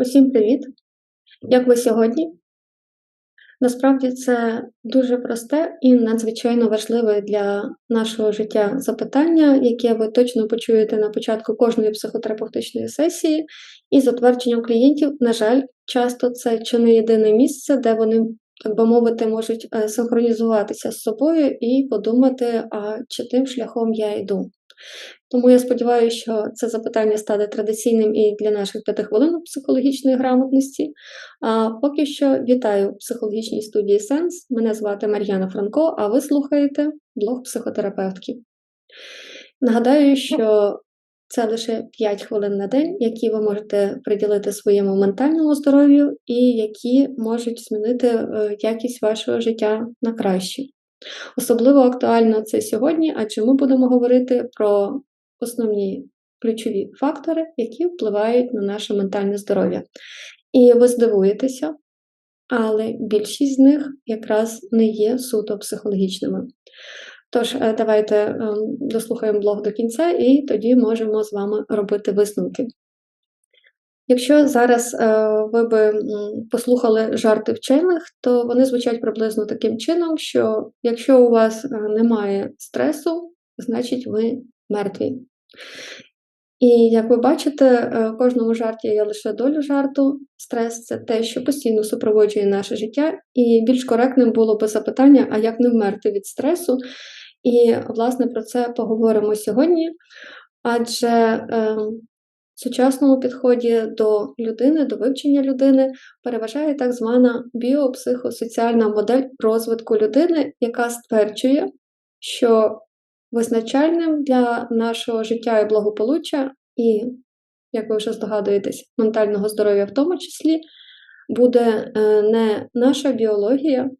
Усім привіт! Як ви сьогодні? Насправді це дуже просте і надзвичайно важливе для нашого життя запитання, яке ви точно почуєте на початку кожної психотерапевтичної сесії, і затвердженням клієнтів, на жаль, часто це чи не єдине місце, де вони, так би мовити, можуть е, синхронізуватися з собою і подумати, а чи тим шляхом я йду. Тому я сподіваюся, що це запитання стане традиційним і для наших п'яти хвилин психологічної грамотності. А поки що вітаю в психологічній студії Сенс. Мене звати Мар'яна Франко, а ви слухаєте блог психотерапевтки. Нагадаю, що це лише 5 хвилин на день, які ви можете приділити своєму ментальному здоров'ю і які можуть змінити е, якість вашого життя на краще. Особливо актуально це сьогодні, адже ми будемо говорити про основні ключові фактори, які впливають на наше ментальне здоров'я. І ви здивуєтеся, але більшість з них якраз не є суто психологічними. Тож, е, давайте ем, дослухаємо блог до кінця, і тоді можемо з вами робити висновки. Якщо зараз е, ви би послухали жарти вчених, то вони звучать приблизно таким чином, що якщо у вас е, немає стресу, значить ви мертві. І як ви бачите, е, в кожному жарті є лише доля жарту. Стрес це те, що постійно супроводжує наше життя, і більш коректним було би запитання, а як не вмерти від стресу? І, власне, про це поговоримо сьогодні. Адже ем, в сучасному підході до людини, до вивчення людини переважає так звана біопсихосоціальна модель розвитку людини, яка стверджує, що визначальним для нашого життя і благополуччя, і, як ви вже здогадуєтесь, ментального здоров'я в тому числі, буде е, не наша біологія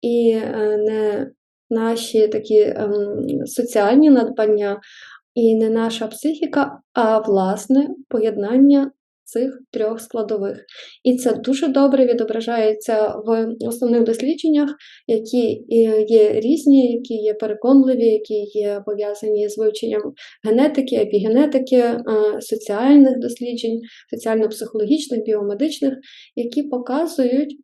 і е, не наші такі ем, соціальні надбання, і не наша психіка, а власне поєднання цих трьох складових. І це дуже добре відображається в основних дослідженнях, які є різні, які є переконливі, які є пов'язані з вивченням генетики, епігенетики, е, соціальних досліджень, соціально-психологічних, біомедичних, які показують.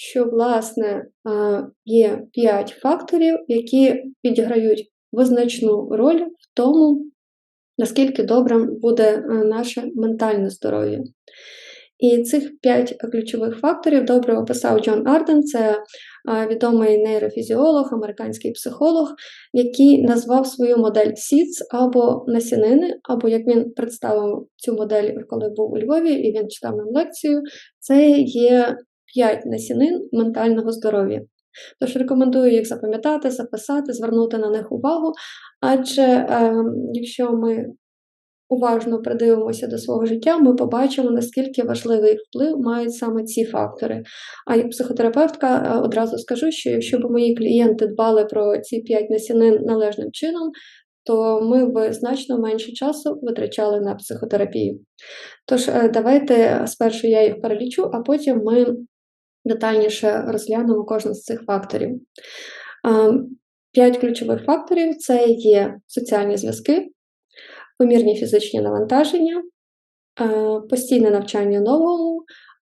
Що, власне, е, є п'ять факторів, які відіграють визначну роль в тому, наскільки добрим буде е, наше ментальне здоров'я. І цих п'ять ключових факторів добре описав Джон Арден, це е, відомий нейрофізіолог, американський психолог, який назвав свою модель SIDS або насінини, або як він представив цю модель, коли був у Львові, і він читав нам лекцію, це є п'ять насінин ментального здоров'я. Тож рекомендую їх запам'ятати, записати, звернути на них увагу, адже е, якщо ми уважно придивимося до свого життя, ми побачимо, наскільки важливий вплив мають саме ці фактори. А як психотерапевтка е, одразу скажу, що якщо б мої клієнти дбали про ці п'ять насінин належним чином, то ми б значно менше часу витрачали на психотерапію. Тож, е, давайте спершу я їх перелічу, а потім ми детальніше розглянемо кожен з цих факторів. П'ять ключових факторів це є соціальні зв'язки, помірні фізичні навантаження, постійне навчання новому,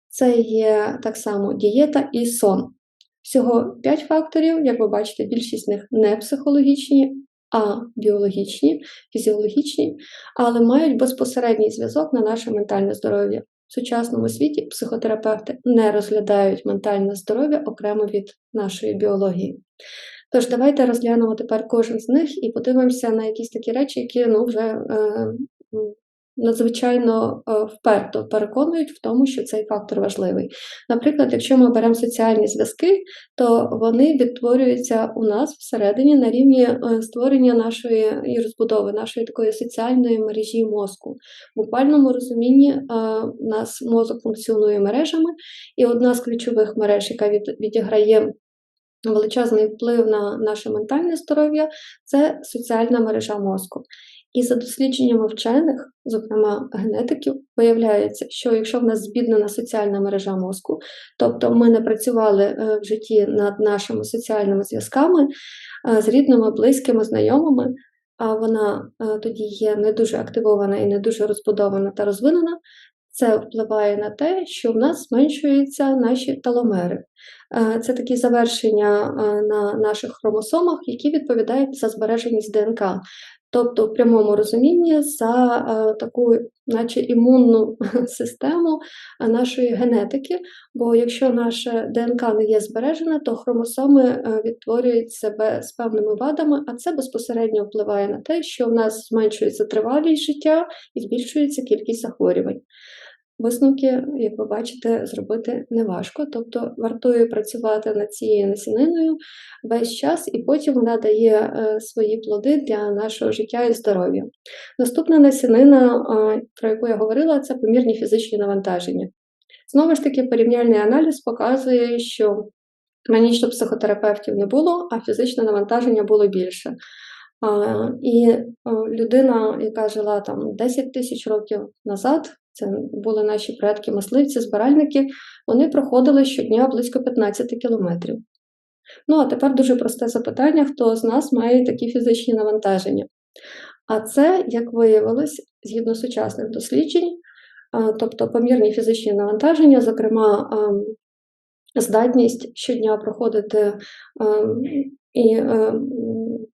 це є так само дієта і сон. Всього 5 факторів, як ви бачите, більшість з них не психологічні, а біологічні, фізіологічні, але мають безпосередній зв'язок на наше ментальне здоров'я. В сучасному світі психотерапевти не розглядають ментальне здоров'я окремо від нашої біології. Тож, давайте розглянемо тепер кожен з них і подивимося на якісь такі речі, які ну, вже е, надзвичайно е, вперто переконують в тому, що цей фактор важливий. Наприклад, якщо ми беремо соціальні зв'язки, то вони відтворюються у нас всередині на рівні е, створення нашої і розбудови нашої такої соціальної мережі мозку. В буквальному розумінні е, у нас мозок функціонує мережами, і одна з ключових мереж, яка відіграє Величезний вплив на наше ментальне здоров'я це соціальна мережа мозку. І за дослідженнями вчених, зокрема генетиків, виявляється, що якщо в нас збіднена соціальна мережа мозку, тобто ми не працювали е, в житті над нашими соціальними зв'язками е, з рідними, близькими, знайомими, а вона е, тоді є не дуже активована і не дуже розбудована та розвинена, це впливає на те, що в нас зменшуються наші теломери. Е, Це такі завершення на наших хромосомах, які відповідають за збереженість ДНК. Тобто, в прямому розумінні за е, таку, наче імунну систему е, нашої генетики. Бо якщо наша ДНК не є збережена, то хромосоми е, відтворюють себе з певними вадами, а це безпосередньо впливає на те, що в нас зменшується тривалість життя і збільшується кількість захворювань. Висновки, як ви бачите, зробити неважко, тобто вартує працювати над цією насіниною весь час, і потім вона дає е, свої плоди для нашого життя і здоров'я. Наступна насінина, про яку я говорила, це помірні фізичні навантаження. Знову ж таки, порівняльний аналіз показує, що раніше психотерапевтів не було, а фізичне навантаження було більше. І людина, яка жила там 10 тисяч років назад, це були наші предки, мисливці, збиральники, вони проходили щодня близько 15 кілометрів. Ну, а тепер дуже просте запитання: хто з нас має такі фізичні навантаження? А це, як виявилось, згідно сучасних досліджень, тобто помірні фізичні навантаження, зокрема, здатність щодня проходити і е,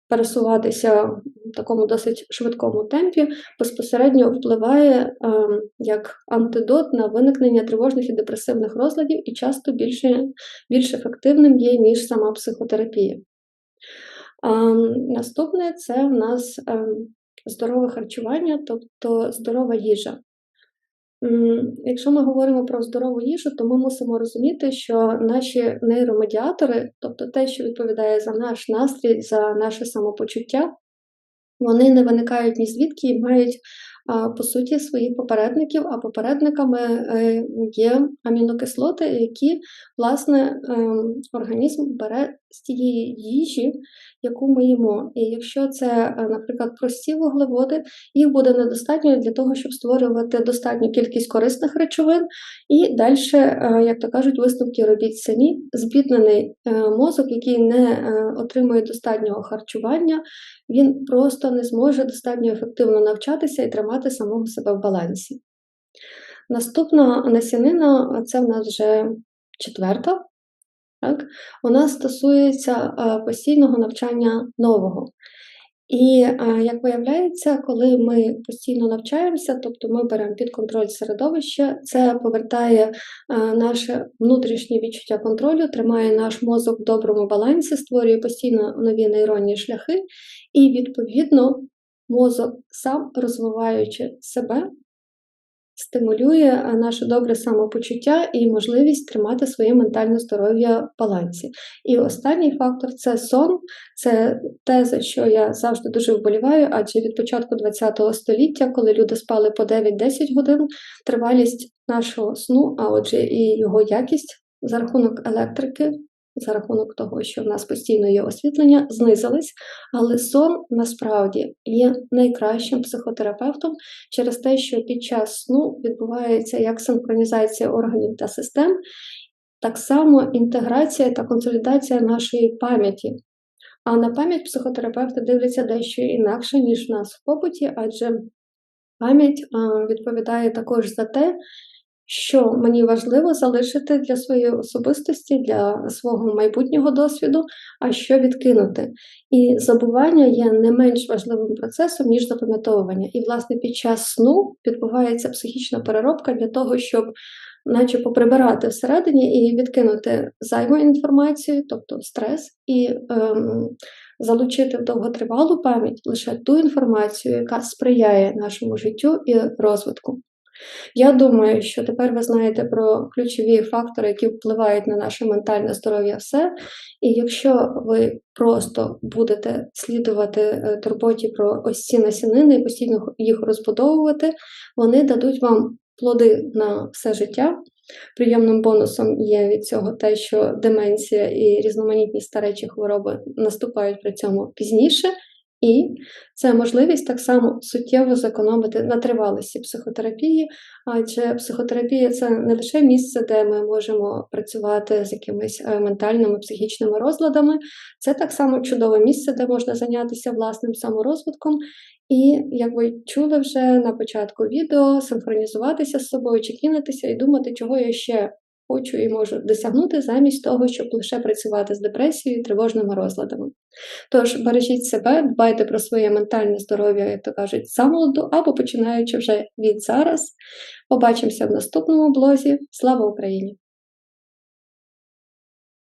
пересуватися в такому досить швидкому темпі безпосередньо впливає е, як антидот на виникнення тривожних і депресивних розладів і часто більше, більш ефективним є, ніж сама психотерапія. А, Наступне це в нас е, здорове харчування, тобто здорова їжа. Якщо ми говоримо про здорову їжу, то ми мусимо розуміти, що наші нейромедіатори, тобто те, що відповідає за наш настрій, за наше самопочуття, вони не виникають ні звідки і мають по суті своїх попередників, а попередниками е, є амінокислоти, які власне ем, організм бере з тієї їжі, яку ми їмо. І якщо це, е, наприклад, прості вуглеводи, їх буде недостатньо для того, щоб створювати достатню кількість корисних речовин, і далі, е, як то кажуть, висновки робіть самі. Збіднений мозок, який не отримує достатнього харчування, він просто не зможе достатньо ефективно навчатися і тримати самого себе в балансі. Наступна насінина це в нас вже четверта. Так? Вона стосується постійного навчання нового. І, як виявляється, коли ми постійно навчаємося, тобто ми беремо під контроль середовище, це повертає наше внутрішнє відчуття контролю, тримає наш мозок в доброму балансі, створює постійно нові нейронні шляхи, і, відповідно, мозок сам розвиваючи себе, стимулює наше добре самопочуття і можливість тримати своє ментальне здоров'я в балансі. І останній фактор це сон, це те, за що я завжди дуже вболіваю, адже від початку ХХ століття, коли люди спали по 9-10 годин, тривалість нашого сну, а отже, і його якість за рахунок електрики за рахунок того, що в нас постійно є освітлення, знизились, але сон насправді є найкращим психотерапевтом через те, що під час сну відбувається як синхронізація органів та систем, так само інтеграція та консолідація нашої пам'яті. А на пам'ять психотерапевти дивляться дещо інакше, ніж в нас в побуті, адже пам'ять відповідає також за те, що мені важливо залишити для своєї особистості, для свого майбутнього досвіду, а що відкинути. І забування є не менш важливим процесом, ніж запам'ятовування. І, власне, під час сну відбувається психічна переробка для того, щоб, наче поприбирати всередині і відкинути зайву інформацію, тобто стрес, і ем, залучити в довготривалу пам'ять лише ту інформацію, яка сприяє нашому життю і розвитку. Я думаю, що тепер ви знаєте про ключові фактори, які впливають на наше ментальне здоров'я все. І якщо ви просто будете слідувати е, турботі про ось ці насінини і постійно їх розбудовувати, вони дадуть вам плоди на все життя. Приємним бонусом є від цього те, що деменція і різноманітні старечі хвороби наступають при цьому пізніше, І це можливість так само суттєво зекономити на тривалості психотерапії, адже психотерапія це не лише місце, де ми можемо працювати з якимись е, ментальними, психічними розладами, це так само чудове місце, де можна зайнятися власним саморозвитком. І, як ви чули вже на початку відео, синхронізуватися з собою, чекінитися і думати, чого я ще хочу і можу досягнути, замість того, щоб лише працювати з депресією і тривожними розладами. Тож бережіть себе, дбайте про своє ментальне здоров'я, як то кажуть, замолоду, або починаючи вже від зараз. Побачимося в наступному блозі. Слава Україні!